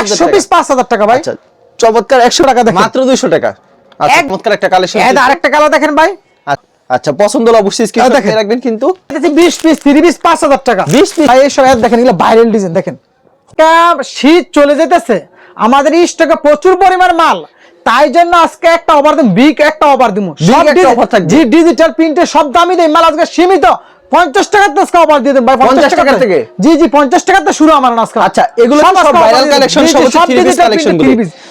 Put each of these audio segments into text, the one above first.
একশো পিস পাঁচ হাজার টাকা ভাই। আচ্ছা চমৎকার একশো টাকা দেখেন। মাত্র দুইশো টাকা। আচ্ছা চমৎকার একটা কালেকশন আরেকটা কালার দেখেন ভাই। আচ্ছা পছন্দ হলে অবশ্যই এই স্ক্রিনশট রাখবেন কিন্তু। বিশ পিস থ্রি পিস পাঁচ হাজার টাকা। 20 piece? ভাই এইসব ad দেখেন এগুলো ভাইরাল ডিজাইন দেখেন। এটা শীত চলে যেতেছে আমাদের স্টকে প্রচুর পরিমাণ মাল। তাই জন্য আজকে একটা অফার দিম বিগ একটা অফার দিব থাকবে। ডিজিটাল প্রিন্টে সব দামি দেয় মাল আজকে সীমিত। পঞ্চাশ টাকার তো আজকে অফার দিয়ে দেন ভাই 50 টাকা। থেকে? জি জি পঞ্চাশ টাকার শুরু আমার নাস্কা আচ্ছা এগুলো সব ভাইরাল কালেকশন সব কালেকশন।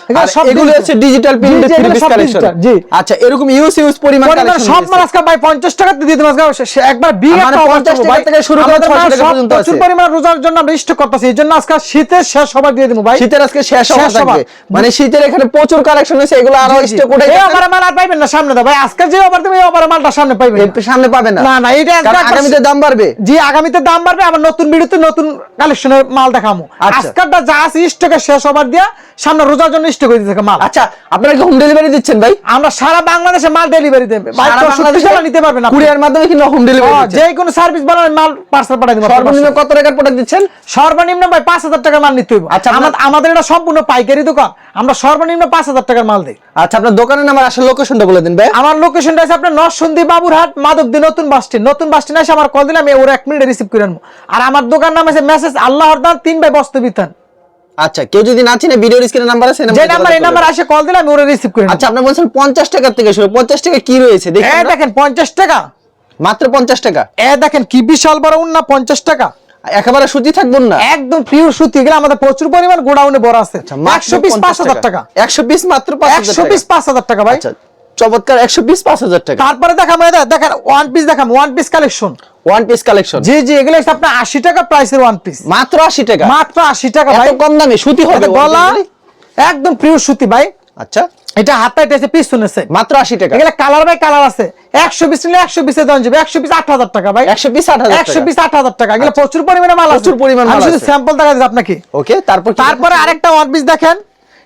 এগুলো সব হচ্ছে ডিজিটাল প্রিন্ট জি, জি, থ্রি পিস কালেকশন জি। আচ্ছা এরকম ইউজ ইউজ পরিমাণ পরিমাণ কালেকশন সব মাল আজকে ভাই 50 টাকাতে দিয়ে দেব আজকে একবার বিগ একটা 50 টাকা থেকে শুরু করে 600 টাকা সব পর্যন্ত প্রচুর পরিমাণ রোজার জন্য আমরা স্টক করতেছি এই আজকে শীতের শেষ সবার দিয়ে দেবো ভাই। শীতের আজকে শেষ হওয়া থাকবে। মানে শীতের এখানে প্রচুর কালেকশন হয়েছে এগুলো আরও জি, জি। স্টক উঠে এই অফারে মাল আর পাইবেন না সামনে দাও ভাই আজকে যে অফার দেবো এই অফারে মালটা সামনে পাইবেন সামনে পাবে না। না না এটা আগামীতে দাম বাড়বে। জি আগামীতে দাম বাড়বে আবার নতুন ভিডিওতে নতুন কালেকশনের মাল দেখামু। আচ্ছা। আজকালটা যা আছে শেষ হবার দিয়া সামনে রোজার জন্য স্টক হয়ে দিতে মাল। আচ্ছা আপনারা কি হোম ডেলিভারি দিচ্ছেন ভাই? আমরা সারা বাংলাদেশে মাল ডেলিভারি দেবে। ভাই সারা 64 বাংলাদেশে নিতে পারবেন। কুরিয়ার মাধ্যমে কিন্তু হোম ডেলিভারি যে কোনো সার্ভিস বানালে মাল পার্সেল পাঠিয়ে দেবো সর্বনিম্ন কত টাকার প্রোডাক্ট দিচ্ছেন? সর্বনিম্ন ভাই পাঁচ হাজার টাকার মাল নিতে হইব। আচ্ছা, আপনার- আমাদের এটা সম্পূর্ণ পাইকারি দোকান। আমরা সর্বনিম্ন পাঁচ হাজার টাকার মাল দিই। আচ্ছা আপনার দোকানের নাম আর আসল লোকেশনটা বলে দিন ভাই। আমার লোকেশনটা আছে আপনার নরসন্দী বাবুরহাট মাধবদী নতুন বাস স্ট্যান্ড নতুন বাস স্ট্যান্ড এসে আমার কল দিলে আমি ওর এক মিনিটে রিসিভ করে আনব। আর আমার দোকান নাম আছে মেসেজ আল্লাহর হরদান তিন ভাই বস্ত বিতান আচ্ছা কেউ যদি না চিনে ভিডিও স্ক্রিনে নাম্বার আছে যে নাম্বার এই নাম্বার আসে কল দিলে আমি ওরা রিসিভ করে আচ্ছা আপনি বলছেন পঞ্চাশ টাকার থেকে শুরু পঞ্চাশ টাকা কি রয়েছে? দেখি এ দেখেন পঞ্চাশ টাকা। মাত্র পঞ্চাশ টাকা। এ দেখেন কি বিশাল বড় উন্না পঞ্চাশ টাকা। একেবারে সুতি থাকবেন না। একদম পিওর সুতি এগুলো আমাদের প্রচুর পরিমাণ গোডাউনে বড় আছে। একশো পিস পাঁচ হাজার টাকা। একশো পিস মাত্র পাঁচ হাজার একশো টাকা। পিস পাঁচ হাজার টাকা ভাই। আচ্ছা চমৎকার একশো পিস পাঁচ হাজার টাকা। তারপরে দেখাম দেখেন ওয়ান পিস দেখাম one piece collection one piece collection জি জি এগুলো আপনার আশি টাকা প্রাইসের ওয়ান পিস মাত্র আশি টাকা? মাত্র আশি টাকা ভাই। কম দামে? সুতি হবে গলা একদম পিওর সুতি ভাই। আচ্ছা। এটা হাতে এটা পিছনে সেট মাত্র আশি টাকা। এগুলো কালার বাই কালার আছে। একশো পিস নিলে দাম যাবে। একশো পিস আট হাজার টাকা ভাই। পিস পিস টাকা। এগুলো প্রচুর পরিমাণে মাল আছে। প্রচুর পরিমাণ শুধু স্যাম্পল দেখা দিচ্ছি আপনাকে। ওকে তারপর তারপরে আরেকটা ওয়ান পিস দেখেন।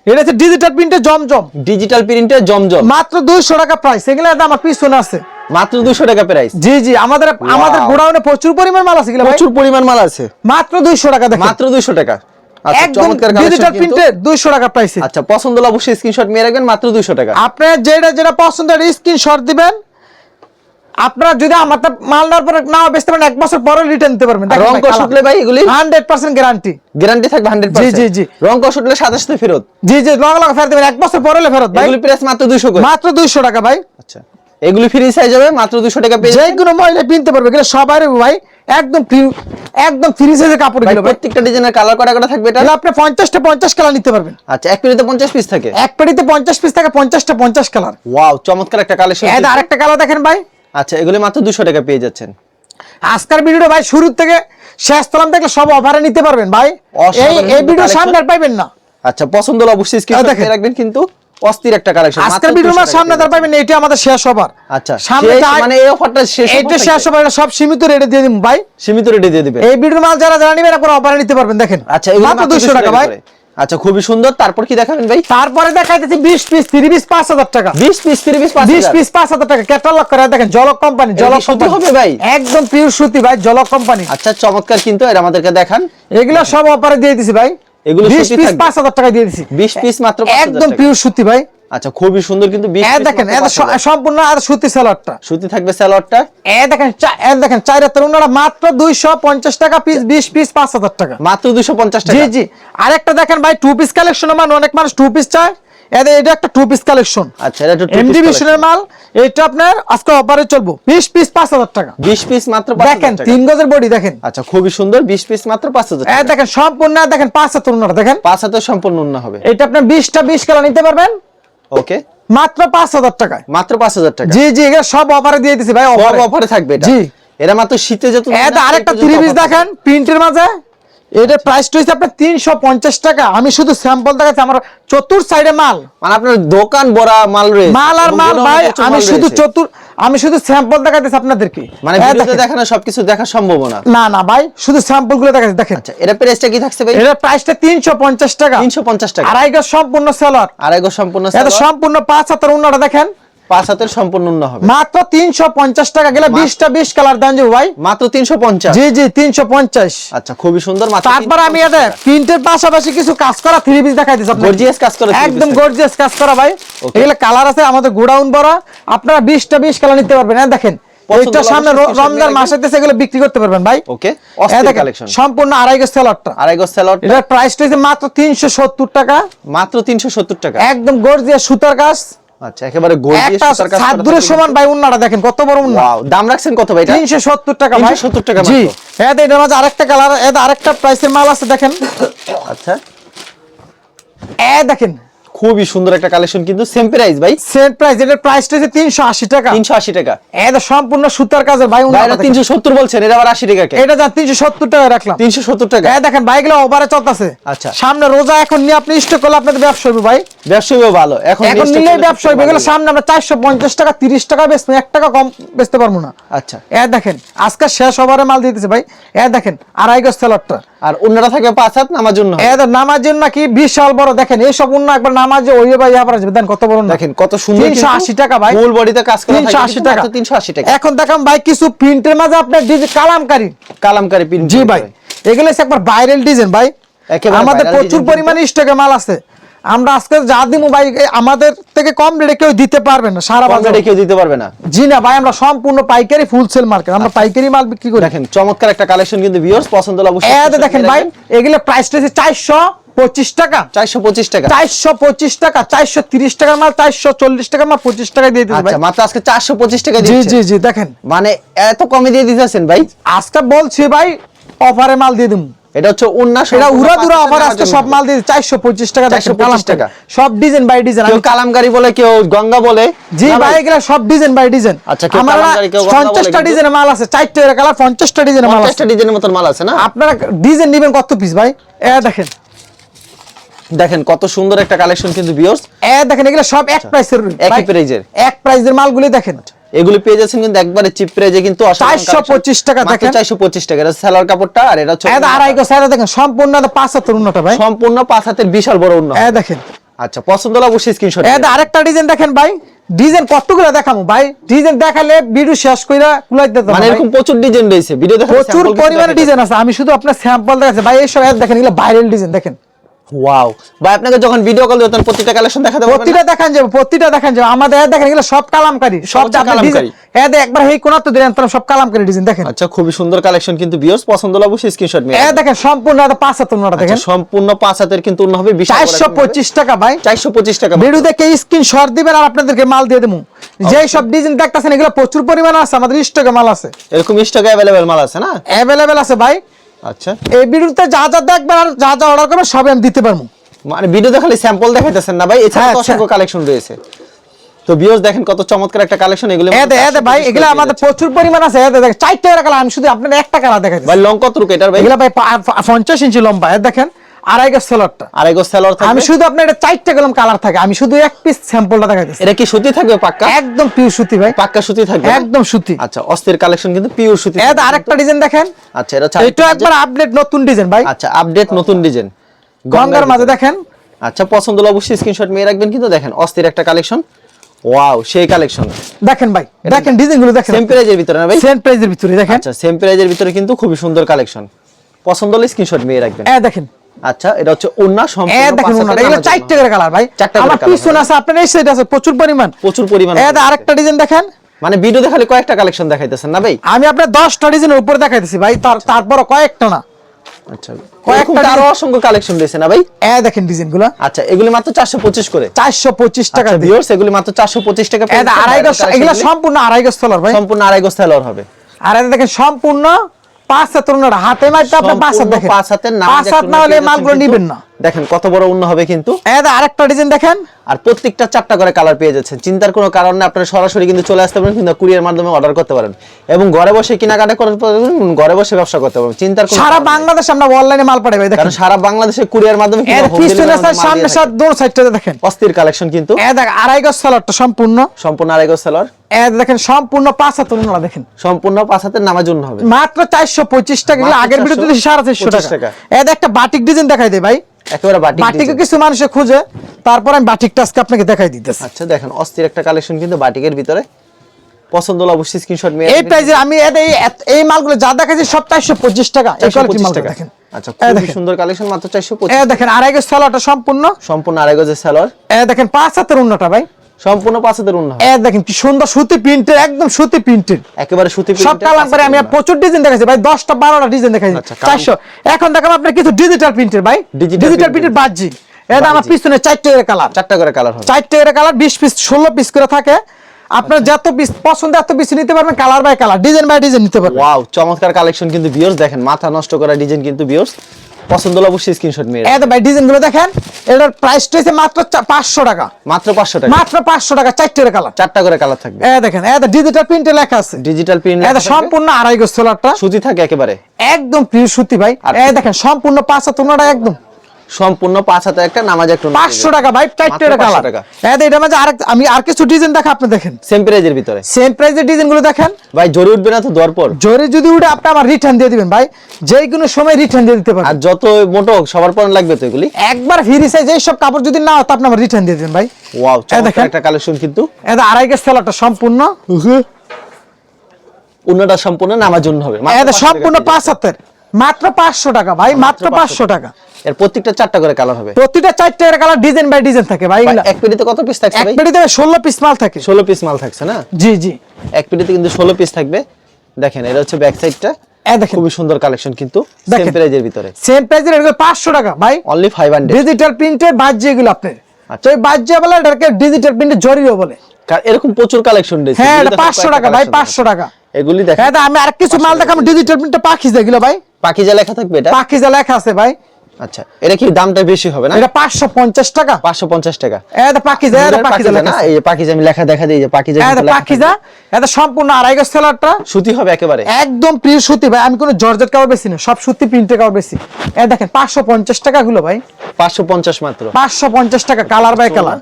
এটা হচ্ছে ডিজিটাল প্রিন্টে জমজম। ডিজিটাল প্রিন্টের জমজম। মাত্র দুইশো টাকা প্রাইস এগুলো আমার পিছনে আছে। মাত্র দুশো টাকা প্রাইস জি জি আমাদের আমাদের গোডাউনে প্রচুর পরিমাণ মাল আছে প্রচুর পরিমাণ মাল আছে। মাত্র দুইশো টাকা দেখেন। মাত্র দুইশো টাকা। একদম চমৎকার collection ডিজিটাল কিন্তু। প্রিন্টে টাকা প্রাইসে আচ্ছা পছন্দ হলে অবশ্যই স্ক্রিনশট নিয়ে রাখবেন মাত্র দুইশো টাকা। আপনার যেটা যেটা পছন্দ স্ক্রিনশট দিবেন। আপনারা যদি আমার মাল নেওয়ার পরে না বেচতে পারেন এক বছর পরে রিটার্ন নিতে পারবেন। আর রং কষ উঠলে ভাই এগুলি? হান্ড্রেড পার্সেন্ট গ্যারান্টি গ্যারান্টি থাকবে হান্ড্রেড জি, জি, জি। রং কষ উঠলে সাথে সাথে ফেরত। জি জি লং লং ফেরত দেবেন এক বছর পরে হলে ফেরত ভাই। এগুলি প্রাইস মাত্র দুইশো করে। মাত্র দুইশো টাকা ভাই। এগুলি ফ্রি সাইজ হবে মাত্র দুশো টাকা পেয়ে যে কোনো মহিলা কিনতে পারবে এগুলো সবাই ভাই একদম ফ্রি একদম ফ্রি সাইজের কাপড় ভাই প্রত্যেকটা ডিজাইনের কালার কটা কটা থাকবে এটা আপনি পঞ্চাশটা পঞ্চাশ কালার নিতে পারবেন। আচ্ছা এক পিরিতে পঞ্চাশ পিস থাকে? এক পেটিতে পঞ্চাশ পিস থাকে পঞ্চাশটা পঞ্চাশ কালার ওয়াও চমৎকার একটা কালেকশন আরেকটা কালার দেখেন ভাই। আচ্ছা এগুলি মাত্র দুশো টাকা পেয়ে যাচ্ছেন। আজকের ভিডিওটা ভাই শুরু থেকে শেষ তলাম দেখলে সব অফারে নিতে পারবেন ভাই। এই এই ভিডিও। সামনে আর পাইবেন না। আচ্ছা পছন্দ হলে অবশ্যই স্ক্রিনশট। রাখবেন কিন্তু। অস্থির একটা কালেকশন আজকের ভিডিও আমার সামনে আর পাইবেন না এটা আমাদের শেষ অফার আচ্ছা সামনে মানে এই অফারটা শেষ এটা শেষ অফার এটা সব সীমিত রেটে দিয়ে দিন ভাই। সীমিত রেটে দিয়ে দিবেন। এই ভিডিওর মাল যারা যারা নেবেন আপনারা অফারে নিতে পারবেন দেখেন। আচ্ছা মাত্র দুশো টাকা ভাই। আচ্ছা খুবই সুন্দর। তারপর কি দেখাবেন ভাই? তারপরে দেখাইতেছি বিশ পিস তিরিশ পিস পাঁচ হাজার টাকা। 20 পিস 30 পিস বিশ পিস পাঁচ হাজার টাকা। ক্যাটালগ করে দেখেন জলক কোম্পানি জলক সুতি হবে ভাই? একদম পিওর সুতি ভাই জলক কোম্পানি আচ্ছা চমৎকার কিন্তু এটা আমাদেরকে দেখান। এগুলো সব অফারে দিয়ে দিছি ভাই। এগুলো বিশ সুতি পিস থাকবে? পাঁচ হাজার টাকা দিয়ে দিছি। 20 পিস মাত্র 5000 একদম পিওর সুতি ভাই। আচ্ছা খুবই সুন্দর কিন্তু এ দেখেন 5000 সম্পূর্ণ আর সুতি স্যালোয়ারটা সুতি থাকবে সালোয়ারটা? এ দেখেন এ দেখেন চার হাতের উনারা মাত্র দুইশো পঞ্চাশ টাকা পিস বিশ পিস পাঁচ হাজার টাকা। মাত্র 250 জি টাকা। জি আরেকটা দেখেন ভাই টু পিস কালেকশন মানে অনেক মানুষ টু পিস চায়। এদের এটা একটা টু পিস কালেকশন আচ্ছা এটা এমডি। ভিশনের মাল এটা আপনার আজকে অফারে চলবো। বিশ পিস পাঁচ হাজার টাকা। 20 পিস মাত্র 5000 দেখেন তিন গজের বডি দেখেন। আচ্ছা খুবই সুন্দর 20 পিস মাত্র 5000 এ টাকা। দেখেন সম্পূর্ণ দেখেন পাঁচ হাতের দেখেন। পাঁচ হাতে সম্পূর্ণ উন্না হবে। এটা আপনার বিশটা বিশ কালার নিতে পারবেন। ওকে। মাত্র পাঁচ হাজার টাকায়। মাত্র 5000 টাকা। জি জি এগুলো সব অফারে দিয়ে দিছি ভাই অফারে অফারে থাকবে এটা। জি। এরা মাত্র শীতে যত এটা আরেকটা থ্রি পিস দেখেন প্রিন্টের মাঝে। প্রাইসটা হচ্ছে আপনার তিনশো পঞ্চাশ টাকা। আমি শুধু স্যাম্পল দেখাচ্ছি আমার চতুর সাইডে মাল। মানে আপনার দোকান ভরা মাল রয়েছে। মাল আর মাল ভাই আমি শুধু চতুর আমি শুধু স্যাম্পল দেখাতেছি আপনাদেরকে। মানে ভিডিওতে দেখানো। সবকিছু দেখা সম্ভব না। না না ভাই শুধু স্যাম্পলগুলো দেখাচ্ছি দেখেন। আচ্ছা এটা প্রাইসটা কি থাকছে ভাই? এটার প্রাইসটা তিনশো পঞ্চাশ টাকা। 350 টাকা। আড়াই গজ সম্পূর্ণ সেলার আড়াই সম্পূর্ণ এটা সম্পূর্ণ পাঁচ হাতের উন্নাটা দেখেন। পাঁচ হাতের সম্পূর্ণ হবে। মাত্র তিনশো পঞ্চাশ টাকা গেলে বিশটা বিশ কালার যাব ভাই। মাত্র তিনশো পঞ্চাশ? জি জি তিনশো পঞ্চাশ। আচ্ছা খুবই সুন্দর তারপর আমি প্রিন্টের পাশাপাশি কিছু কাজ করা থ্রি পিস দেখাই দিচ্ছি। Gorgeous কাজ করা একদম গর্জিয়াস কাজ করা ভাই। এগুলো কালার আছে আমাদের গোডাউন আপনারা বিশটা বিশ কালার নিতে পারবেন। হ্যাঁ দেখেন সামনে রমজান মাসে এগুলো বিক্রি করতে পারবেন ভাই। ওকে হ্যাঁ কালেকশন সম্পূর্ণ আড়াই গজ সেলরটা আড়াই গজ স্যালড এটার প্রাইস রয়েছে মাত্র তিনশো সত্তর টাকা। মাত্র টাকা। একদম গর্জিয়াস সুতার কাজ। আচ্ছা একেবারে গোল্ড দিয়ে একটা সুতার কাজ করা সমান ভাই উন্নাটা দেখেন কত বড় উন্না। দাম রাখছেন কত ভাই এটা? তিনশো সত্তর টাকা ভাই। 370 টাকা জি। হ্যাঁ এটার মাঝে আরেকটা কালার এটা আরেকটা প্রাইসের মাল আছে দেখেন। আচ্ছা। এ দেখেন খুবই সুন্দর একটা কালেকশন কিন্তু সেম প্রাইস ভাই। সেম প্রাইস এটার প্রাইস রয়েছে তিনশো আশি টাকা। তিনশো আশি টাকা। এটা সম্পূর্ণ সুতার কাজের ভাই ভাই এটা দেখেন। তিনশো সত্তর বলছেন এটা আবার আশি টাকা কে? এটা যা তিনশো সত্তর টাকা রাখলাম। তিনশো সত্তর টাকা। হ্যাঁ দেখেন বাইকগুলো ওভারে চলতেছে। আচ্ছা। সামনে রোজা এখন নিয়ে আপনি স্টক করলে আপনাদের ব্যবসা হবে ভাই। ব্যবসায়ীও ভালো। এখন এখন একটা ব্যবসা হবে এগুলো সামনে আমরা চারশো পঞ্চাশ টাকা তিরিশ টাকা বেচবো এক টাকা কম বেচতে পারব না। আচ্ছা। এ দেখেন আজকে শেষ ওভারে মাল দিতেছে ভাই। এ দেখেন আড়াই গজ সেলরটা আর থাকে পাঁচ হাত নামার জন্য। নামার জন্য বিশাল বড়। দেখেন এইসব উন্না একবার নামাজে ওই ভাই আবার আসবে। দেন কত বড় দেখেন কত সুন্দর তিনশো আশি টাকা ভাই। মূল বডিতে কাজ করা তিনশো আশি টাকা। তিনশো আশি টাকা। এখন দেখাম ভাই কিছু প্রিন্টের মাঝে আপনার ডিজাইন কালামকারী। কালামকারি প্রিন্ট জি ভাই এগুলো একবার ভাইরাল ডিজাইন ভাই। আমাদের প্রচুর পরিমাণে স্টকে মাল আছে। আমরা আজকে যা দিব ভাই আমাদের থেকে কম রেটে কেউ দিতে পারবে না সারা বাজারে কেউ দিতে পারবে না। জি না ভাই আমরা সম্পূর্ণ পাইকারি ফুলসেল মার্কেট আমরা পাইকারি মাল বিক্রি করি। দেখেন চমৎকার একটা কালেকশন কিন্তু ভিউয়ার্স পছন্দ হলে অবশ্যই দেখেন ভাই এগুলো প্রাইস রয়েছে চারশো পঁচিশ টাকা। চারশো পঁচিশ টাকা। চারশো পঁচিশ টাকা চারশো তিরিশ টাকার মাল চারশো চল্লিশ টাকার মাল পঁচিশ টাকা দিয়ে দিচ্ছি আচ্ছা মাত্র আজকে চারশো পঁচিশ টাকা জি জি জি দেখেন। মানে এত কমে দিয়ে দিতেছেন ভাই। আজকে বলছি ভাই অফারে মাল দিয়ে দিব এটা হচ্ছে উন্না এটা উড়া দুরা অফার সব মাল দিয়ে চারশো পঁচিশ টাকা দেখেন 425 টাকা। সব ডিজাইন বাই ডিজাইন কেউ কালামকারি বলে কেউ গঙ্গা বলে জি না ভাই। এগুলা সব ডিজাইন বাই ডিজাইন আচ্ছা, কেউ কালামকারী, কেউ গঙ্গা বলে পঞ্চাশটা কিন্তু। ডিজাইনের মাল আছে কালার ডিজাইনের মাল আছে। ডিজাইনের মতন মাল আছে না? আপনারা ডিজাইন নেবেন কত পিস ভাই? এ দেখেন। দেখেন কত সুন্দর একটা কালেকশন কিন্তু ভিউয়ার্স এ দেখেন এগুলো সব এক প্রাইসের আচ্ছা, একই price এর। এক প্রাইসের মালগুলি দেখেন। এগুলি পেয়ে যাচ্ছেন কিন্তু একবারে চিপ প্রাইজে কিন্তু অসাধারণ 425 টাকা দেখেন। 425 টাকা। এটা সেলার কাপড়টা আর এটা হচ্ছে এ আড়াই গো সাইডে দেখেন সম্পূর্ণ পাঁচ হাতের উন্নটা ভাই। সম্পূর্ণ পাঁচ হাতের বিশাল বড় উন্নত। এ দেখেন। আচ্ছা পছন্দ হলে অবশ্যই স্ক্রিনশট এ আরেকটা ডিজাইন দেখেন ভাই। ডিজাইন কতগুলো দেখামু ভাই? ডিজাইন দেখালে ভিডিও শেষ কইরা কুলাই দিতে মানে এরকম প্রচুর ডিজাইন রয়েছে। ভিডিও দেখে প্রচুর পরিমাণে ডিজাইন আছে। আমি শুধু আপনার স্যাম্পল দেখাচ্ছি। ভাই এইসব অ্যাড দেখেন এগুলো ভাইরাল ডিজাইন দেখেন। ওয়াও ভাই আপনাকে যখন ভিডিও কল দিতেন প্রতিটা কালেকশন দেখাতে পারবেন প্রতিটা দেখান যাবে প্রতিটা দেখান যাবে। আমাদের দেখেন এগুলো সব কালামকারী। সব কালামকারী। একবার হেই কোনা তো দিলেন তারা সব কালামকারী ডিজাইন দেখেন। আচ্ছা খুবই সুন্দর কালেকশন কিন্তু ভিউয়ার্স পছন্দ হলে অবশ্যই স্ক্রিনশট নিয়ে দেখেন সম্পূর্ণ এটা পাঁচ হাতের উন্নটা দেখেন। আচ্ছা, সম্পূর্ণ পাঁচ হাতের কিন্তু উন্ন হবে বিশাল চারশো পঁচিশ টাকা ভাই। চারশো পঁচিশ টাকা ভিডিও দেখে স্ক্রিন শট দিবেন আর আপনাদেরকে মাল দিয়ে দেবো। যে সব ডিজাইন দেখতেছেন এগুলো প্রচুর পরিমাণে আছে আমাদের স্টকে মাল আছে। এরকম স্টকে অ্যাভেলেবেল মাল আছে না? অ্যাভেলেবেল আছে ভাই। আচ্ছা। এই ভিডিওতে যা যা দেখবেন আর যা যা অর্ডার করবেন সবই আমি দিতে পারব। মানে দেখালে স্যাম্পল দেখাইতেছেন না ভাই এছাড়া তো আচ্ছা। অসংখ্য কালেকশন রয়েছে। তো ভিউয়ার্স দেখেন কত চমৎকার একটা কালেকশন এগুলো এদে এদে ভাই এগুলো আমাদের প্রচুর পরিমাণ আছে এদে দেখেন চারটে কালার আমি শুধু একটা কালার দেখাই ভাই লং কত রুক এটার ভাই? এগুলো পঞ্চাশ ইঞ্চি লম্বা এ দেখেন। আড়াই সেলরটা আড়াই গজ সেলর আমি শুধু আপনার এটা চারটে কলম কালার থাকে। আমি শুধু এক পিস স্যাম্পলটা দেখাইতেছি। এটা কি সুতি থাকবে পাক্কা? একদম পিওর সুতি ভাই। পাক্কা সুতি থাকবে? একদম সুতি। আচ্ছা অস্থির কালেকশন কিন্তু পিওর সুতি থাকবে। আরেকটা ডিজাইন দেখেন। আচ্ছা এটা এটা একবার আপডেট নতুন ডিজাইন ভাই। আচ্ছা আপডেট নতুন ডিজাইন গঙ্গার মাঝে দেখেন। আচ্ছা পছন্দ হলে অবশ্যই স্ক্রিনশট নিয়ে রাখবেন কিন্তু দেখেন অস্থির একটা কালেকশন ওয়াও সেই কালেকশন দেখেন ভাই। দেখেন ডিজাইনগুলো দেখেন। সেম প্রাইজের ভিতরে না ভাই? সেম প্রাইজের ভিতরে দেখেন। আচ্ছা সেম প্রাইজের ভিতরে কিন্তু খুবই সুন্দর কালেকশন পছন্দ হলে স্ক্রিনশট নিয়ে রাখবেন। হ্যাঁ দেখেন। আচ্ছা এটা হচ্ছে ওন্না এ সম্পূর্ণ দেখেন এগুলো কালার ভাই। আমার পিছন আছে আপনার এই সাইড আছে প্রচুর পরিমাণ। প্রচুর পরিমাণ এ আরেকটা ডিজাইন দেখেন। মানে ভিডিও দেখালে কয়েকটা কালেকশন দেখাইতেছেন না ভাই? আমি আপনার ডিজাইনের উপরে দেখাইতেছি ভাই। তার তারপর কয়েকটা না। আচ্ছা কয়েকটা কয়েকটা আরও অসংখ্য কালেকশন রয়েছে না ভাই? এ দেখেন ডিজাইনগুলো। আচ্ছা এগুলি মাত্র চারশো পঁচিশ করে। টাকা আচ্ছা ভিউয়ার্স এগুলি মাত্র টাকা এ আড়াই গজ এগুলো সম্পূর্ণ আড়াই গজ তলার ভাই। সম্পূর্ণ আড়াই গজ সেলর হবে। আর এটা দেখেন সম্পূর্ণ পাঁচ হাতের হাতে মারতে আপনি পাঁচ হাত দেখেন। পাঁচ হাতের না পাঁচ হাত না হলে মালগুলো নিবেন না। দেখেন কত বড় উন্ন হবে কিন্তু। আরেকটা ডিজাইন দেখেন। আর প্রত্যেকটা চারটা করে কালার পেয়ে যাচ্ছেন। চিন্তার কোনো কারণ নেই আপনারা সরাসরি কিন্তু চলে আসতে পারেন কিন্তু কুরিয়ার মাধ্যমে অর্ডার করতে পারেন। এবং ঘরে বসে কেনাকাটা করার পর ঘরে বসে ব্যবসা করতে পারবেন। চিন্তার সারা বাংলাদেশ আমরা অনলাইনে মাল পাঠাই ভাই দেখেন। সারা বাংলাদেশে কুরিয়ার মাধ্যমে সামনে থাকে। দোর সাইডটা দেখেন। অস্থির কালেকশন কিন্তু। এ দেখ আড়াই গজ সালাডটা সম্পূর্ণ। সম্পূর্ণ আড়াই গজ সেলর দেখেন সম্পূর্ণ পাঁচ হাত ওনারা দেখেন। সম্পূর্ণ পাঁচ হাতের নামার জন্য হবে। মাত্র চারশো পঁচিশ টাকা এগুলো আগের ভিডিও সাড়ে চারশো টাকা। টাকা। এ একটা বাটিক ডিজাইন দেখাই দেয় ভাই। একেবারে বাটিক বাটিকে কিছু মানুষে খুঁজে তারপর আমি বাটিকটা আজকে আপনাকে দেখাই দিতেছি। আচ্ছা দেখেন অস্থির একটা কালেকশন কিন্তু বাটিকের ভিতরে। পছন্দ হলো অবশ্যই স্ক্রিনশট নিয়ে এই প্রাইজে আমি এই মালগুলো যা দেখাচ্ছি সব চারশো পঁচিশ টাকা। এই কোয়ালিটির মাল দেখেন। আচ্ছা সুন্দর কালেকশন মাত্র চারশো এ পঁচিশ দেখেন আড়াই গজ সালোয়ারটা সম্পূর্ণ। সম্পূর্ণ আড়াই গজের সেলর এ দেখেন পাঁচ হাতের উন্নটা ভাই। সম্পূর্ণ উন্না এ দেখেন কি সুন্দর সুতি প্রিন্টের একদম সুতি প্রিন্টের। একেবারে সুতি সব কালার আমি প্রচুর ডিজাইন দেখাচ্ছি ভাই দশটা বারোটা ডিজাইন দেখাচ্ছি আচ্ছা, কালার- চারশো। এখন দেখাবো আপনার কিছু ডিজিটাল প্রিন্টের ভাই। ডিজিটাল প্রিন্টের বাহ্যিক। এটা আমার। পিছনে চারটে কালার চারটা করে কালার হবে। চারটে এর কালার বিশ পিস ষোলো পিস করে থাকে। আপনার যত পিস পছন্দ এত পিস নিতে পারবেন colour by colour design by design নিতে পারবেন। ওয়াও চমৎকার কালেকশন কিন্তু ভিউয়ার্স দেখেন মাথা নষ্ট করা ডিজাইন কিন্তু ভিউয়ার্স পছন্দ হলে অবশ্যই স্ক্রিনশট মেরে এটা ভাই ডিজাইনগুলো দেখেন এটার প্রাইসটা হচ্ছে মাত্র পাঁচশো টাকা। মাত্র পাঁচশো টাকা। মাত্র পাঁচশো টাকা চারটে করে কালার চারটা করে কালার থাকবে। এ দেখেন এটা ডিজিটাল প্রিন্টে লেখা আছে। ডিজিটাল প্রিন্ট এটা সম্পূর্ণ আড়াই গোছ সোলারটা। সুতি থাকে একেবারে। একদম প্রিয় সুতি ভাই। এ দেখেন সম্পূর্ণ পাঁচ হাত একদম। সম্পূর্ণ পাঁচ হাতে একটা নামাজ একটা পাঁচশো টাকা ভাই চারটে মাত্র এর 500 কালার। এত এটা মাঝে আরেক আমি আর কিছু ডিজাইন দেখা আপনি দেখেন। সেম প্রাইজের ভিতরে। সেম প্রাইসের ডিজাইনগুলো দেখেন। ভাই জোরে উঠবে না তো দেওয়ার পর। জোরে যদি উঠে আপনি আমার রিটার্ন দিয়ে দিবেন ভাই। যে কোনো সময় রিটার্ন দিয়ে দিতে পারেন আর যত মোটো হোক, সবার পর লাগবে তো এগুলি? একবার ফ্রি সাইজ এই সব কাপড় যদি না হয় তো আপনি আমার রিটার্ন দিয়ে দিবেন ভাই। ওয়াও দেখেন। একটা কালেকশন কিন্তু। এটা আড়াই গেজ সেলারটা সম্পূর্ণ। অন্যটা সম্পূর্ণ নামার জন্য হবে। এটা সম্পূর্ণ পাঁচ হাতের। মাত্র পাঁচশো টাকা ভাই মাত্র পাঁচশো টাকা। এর প্রত্যেকটা চারটা করে কালার হবে। চারটে এর কালার ডিজাইন বাই ডিজাইন থাকে ভাই এক পেটিতে কত পিস থাকছে এক পেটিতে ষোলো পিস মাল থাকে। ষোলো পিস মাল থাকছে না? জি জি। এক পেটিতে কিন্তু ষোলো পিস থাকবে। দেখেন এটা হচ্ছে ব্যাক সাইডটা খুবই সুন্দর কালেকশন কিন্তু। সেম দেখেন। প্রাইজের ভিতরে। সেম টাকা ভাই। অনলি ফাইভ হান্ড্রেড ডিজিটাল প্রিন্টের বাহ্য এগুলো আপনার আচ্ছা। বাহ্য বলে এটাকে ডিজিটাল প্রিন্টের জরিও বলে। এরকম প্রচুর কালেকশন রয়েছে। হ্যাঁ এগুলি এটা দেখেন পাঁচশো কয়েকটা টাকা ভাই collection পাঁচশো টাকা। এগুলি দেখেন হ্যাঁ আমি আর কিছু মাল দেখাবো ডিজিটাল প্রিন্টে পাখি যেগুলো ভাই। পাখি যা লেখা থাকবে এটা? পাখি যা লেখা আছে ভাই। আচ্ছা এটা কি দামটা বেশি হবে না? এটা পাঁচশো পঞ্চাশ টাকা। পাঁচশো পঞ্চাশ টাকা। এটা পাখি যা এটা পাখি লেখা না। এই যে পাখিজা আমি লেখা দেখা দিই যে পাখিজা এটা কিন্তু পাখি যা এটা সম্পূর্ণ আড়াই গজ সেলারটা। সুতি হবে একেবারে? একদম প্রিয় সুতি ভাই আমি কোনো জর্জেট কাপড় বেশি না সব সুতি প্রিন্টের কাপড় বেশি। এ দেখেন পাঁচশো পঞ্চাশ টাকা গুলো ভাই। পাঁচশো পঞ্চাশ মাত্র। পাঁচশো পঞ্চাশ টাকা কালার বাই কালার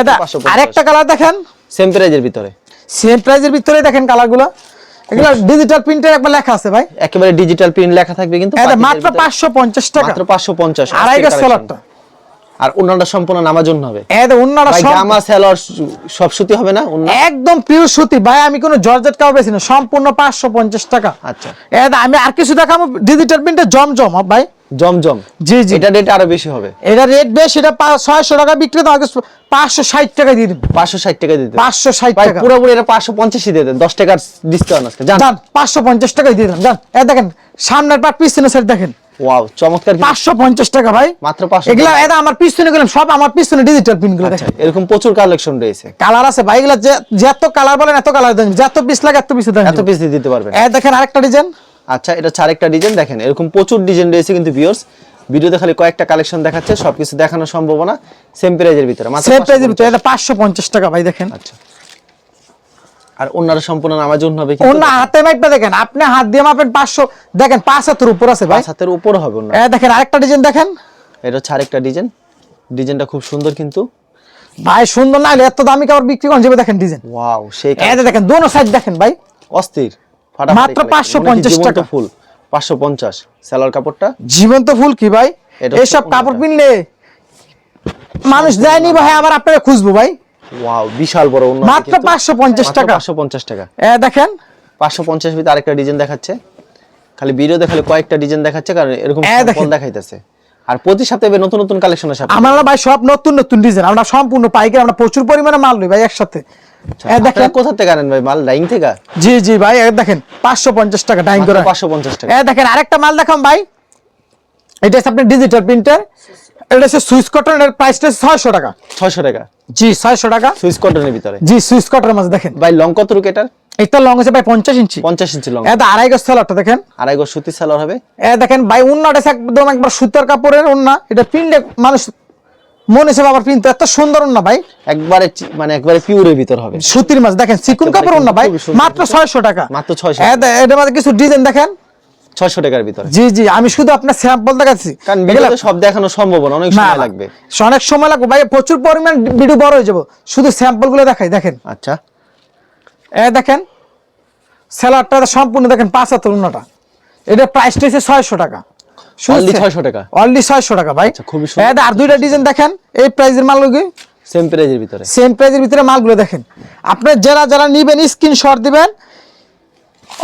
এটা 550 আরেকটা কালার দেখেন। সেম প্রাইজের ভিতরে? সেম প্রাইজের ভিতরে দেখেন কালারগুলো। এগুলো ডিজিটাল প্রিন্টের একবার লেখা আছে ভাই। একেবারে ডিজিটাল প্রিন্ট লেখা থাকবে কিন্তু মাত্র ভিতরে। পাঁচশো পঞ্চাশ টাকা। মাত্র পাঁচশো পঞ্চাশ আড়াই গজ সেলারটা আর অন্যটা সম্পূর্ণ নামার জন্য হবে। সব জামা সেলর সব সুতি হবে না একদম পিওর সুতি। ভাই আমি কোনো জর্জেট কাপড় বেশি না। সম্পূর্ণ পাঁচশো পঞ্চাশ টাকা। আচ্ছা। আমি আর কিছু দেখাবো। ডিজিটাল প্রিন্টের জমজম ভাই। জমজম। জি জি। এটা রেট আরও বেশি হবে। এটা রেট বেশ এটা ছয়শো টাকা বিক্রি তো আগে পাঁচশো ষাট টাকা দিয়ে দিন পাঁচশো ষাট টাকা দিতে পাঁচশো ষাট ভাই টাকা। পুরোপুরি এটা পাঁচশো পঞ্চাশই দিয়ে দেন দশ টাকার ডিসকাউন্ট আজকে জান পাঁচশো পঞ্চাশ দিয়ে এ দেখেন সামনের পাট পিছনে দেখেন। ওয়াও চমৎকার কিন্তু। পাঁচশো পঞ্চাশ টাকা ভাই। মাত্র 550 এগুলা এটা আমার পিছনে গেলাম সব আমার পিছনে ডিজিটাল প্রিন্টগুলো আচ্ছা, দেখেন। এরকম প্রচুর কালেকশন রয়েছে। কালার আছে ভাই এগুলা যত কালার বলেন এত কালার দেন যত পিস লাগে এত পিস দেন। এত পিস দিতে পারবেন। এ দেখেন আরেকটা ডিজাইন আচ্ছা এটা হচ্ছে আরেকটা ডিজাইন দেখেন এরকম প্রচুর ডিজাইন রয়েছে কিন্তু ভিউয়ার্স ভিডিওতে খালি কয়েকটা কালেকশন দেখাচ্ছে সবকিছু দেখানো সম্ভব না সেম প্রাইজের ভিতরে সেম প্রাইজের ভিতরে এটা পাঁচশো পঞ্চাশ টাকা ভাই দেখেন। আচ্ছা। আর অন্যরা সম্পূর্ণ নামার জন্য হবে কিন্তু অন্য হাতে মাইপটা দেখেন আপনি হাত দিয়ে মাপেন পাঁচশো দেখেন পাঁচ হাতের উপর আছে ভাই। পাঁচ হাতের উপর হবে অন্য। এ দেখেন আরেকটা ডিজাইন দেখেন। এটা হচ্ছে আরেকটা ডিজাইন ডিজাইনটা খুব সুন্দর কিন্তু। ভাই সুন্দর না এত দামি কাপড় বিক্রি করেন যাবে দেখেন ডিজাইন ওয়াও সেই এ দেখেন দোনো সাইড দেখেন ভাই। অস্থির। মাত্র collection। 550 হচ্ছে জীবন্ত টাকা। ফুল পাঁচশো পঞ্চাশ। কাপড়টা? জীবন্ত ফুল কি ভাই? হচ্ছে কাপড় কোনটা? পিনলে মানুষ দেয়নি ভাই আবার আপনারা খুঁজবো ভাই। ওয়াও বিশাল বড় মাত্র 550 টাকা। পাঁচশো পঞ্চাশ টাকা। এ দেখেন। পাঁচশো পঞ্চাশ ভিতরে আরেকটা ডিজাইন দেখাচ্ছে। খালি ভিডিও দেখালে কয়েকটা ডিজাইন দেখাচ্ছে কারণ এরকম। দেখাইতেছে। আর প্রতি সপ্তাহে নতুন নতুন কালেকশন আসে আমরা ভাই সব নতুন নতুন ডিজাইন। আমরা সম্পূর্ণ পাইকারি আমরা প্রচুর পরিমাণে মাল লই ভাই একসাথে। দেখেন কোথা থেকে আনেন ভাই? মাল ডাইং থেকে? জি জি ভাই দেখেন পাঁচশো পঞ্চাশ টাকা ডাইং করে। পাঁচশো পঞ্চাশ টাকা। দেখেন আরেকটা মাল দেখাম ভাই। এটা হচ্ছে আপনার ডিজিটাল প্রিন্টার এটা হচ্ছে প্রাইসটা টাকা। ছয়শো টাকা? জি ছয়শো টাকা। সুইচ কটনের ভিতরে? জি সুইচ কটনের মাঝে দেখেন। ভাই লং কত রুক এটার? এটা লং আছে ভাই পঞ্চাশ ইঞ্চি। পঞ্চাশ ইঞ্চি লং এটা আড়াই গজ সেলারটা দেখেন। আড়াই গজ সুতি সালোয়ার হবে? এ দেখেন ভাই উন্নাটা একদম একবার সুতার কাপড়ের উন্না। এটা পিনলে মানুষ মনে হিসেবে আবার পিনতে এত সুন্দর উন্না ভাই? একবারে মানে একবারে পিওরের ভিতর হবে। সুতির মাছ দেখেন চিকুন কাপড় উন্না ভাই মাত্র ছয়শো টাকা। মাত্র 600 এ দে- এটার মধ্যে কিছু ডিজাইন দেখেন? ছয়শো টাকার ভিতরে। জি জি আমি শুধু আপনার স্যাম্পল দেখাচ্ছি। কারণ ভিডিওতে সব দেখানো সম্ভব না অনেক সময় লাগবে। অনেক সময় লাগবে ভাই প্রচুর পরিমাণ ভিডিও বড় হয়ে যাব। শুধু স্যাম্পলগুলো দেখাই দেখেন। আচ্ছা। এ দেখেন স্যালাডটা সম্পূর্ণ দেখেন পাঁচ হাতের উন্নটা। এটা প্রাইসটা হচ্ছে ছয়শো টাকা। Only 600 টাকা। অনলি টাকা ভাই। আচ্ছা, খুবই সুন্দর। আর দুইটা ডিজাইন দেখেন এই প্রাইজের সেম প্রাইজের ভিতরে। সেম প্রাইজের ভিতরে মালগুলো দেখেন। যারা যারা নিবেন স্ক্রিনশট দিবেন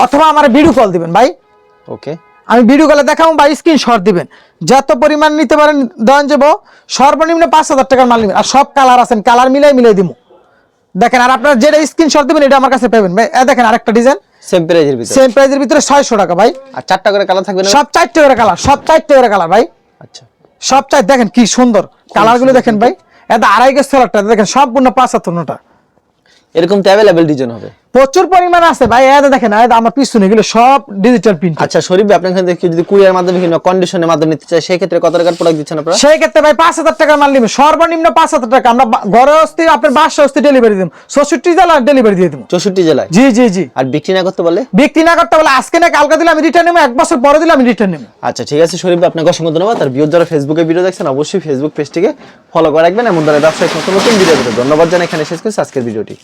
অথবা আমার ভিডিও কল দিবেন ভাই। ওকে আমি ভিডিও কলে দেখাবো বা স্ক্রিনশট দিবেন। যত পরিমাণ নিতে পারেন দেওয়ান যাব সর্বনিম্ন পাঁচ হাজার টাকার মাল নেবেন। আর সব কালার আছেন কালার মিলাই মিলাই দিব দেখেন আর আপনার যেটা স্ক্রিনশট দিবেন এটা আমার কাছে পাবেন ভাই। এ দেখেন আরেকটা ডিজাইন সেম প্রাইজের ভিতরে? সেম প্রাইজের ভিতরে ছয়শো টাকা ভাই। আর চারটা করে কালার থাকবে না? সব চারটে করে কালার সব চারটে করে কালার ভাই। আচ্ছা। সব চার দেখেন কি সুন্দর। কালারগুলো দেখেন ভাই। এটা আড়াই গেছ দেখেন সম্পূর্ণ পাঁচাত্তর হাত এরকম তো অ্যাভেলেবেল ডিজাইন হবে। প্রচুর পরিমাণ আছে ভাই এটা দেখেন আমার পিছনে এগুলো সব ডিজিটাল প্রিন্ট আচ্ছা শরীফ ভাই আপনার কেউ যদি কুরিয়ার মাধ্যমে কিংবা কন্ডিশনের মাধ্যমে নিতে চাই সেই ক্ষেত্রে কত টাকার প্রোডাক্ট দিচ্ছেন আপনারা? সেই ক্ষেত্রে ভাই পাঁচ হাজার টাকার মাল নিবে। সর্বনিম্ন পাঁচ হাজার টাকা। আমরা ঘরে অস্তি আপনার বাসা অস্তি ডেলিভারি দিব। চৌষট্টি জেলা ডেলিভারি দিয়ে দিব। চৌষট্টি জেলায়? জি জি জি। আর বিক্রি না করতে বলে বিক্রি না করতে বলে আজকে না কালকে দিলে আমি রিটার্ন নেব এক বছর পরে দিলে আমি রিটার্ন নেব। আচ্ছা ঠিক আছে শরীফ ভাই আপনাকে অসংখ্য ধন্যবাদ। আর ভিউ যারা ফেসবুকে ভিডিও দেখছেন অবশ্যই ফেসবুক পেজটিকে ফলো করে রাখবেন। এমন ধরনের ব্যবসায়িক নতুন নতুন ভিডিও ধন্যবাদ জানাই। এখানে শেষ করছি আজকের ভিডিওটি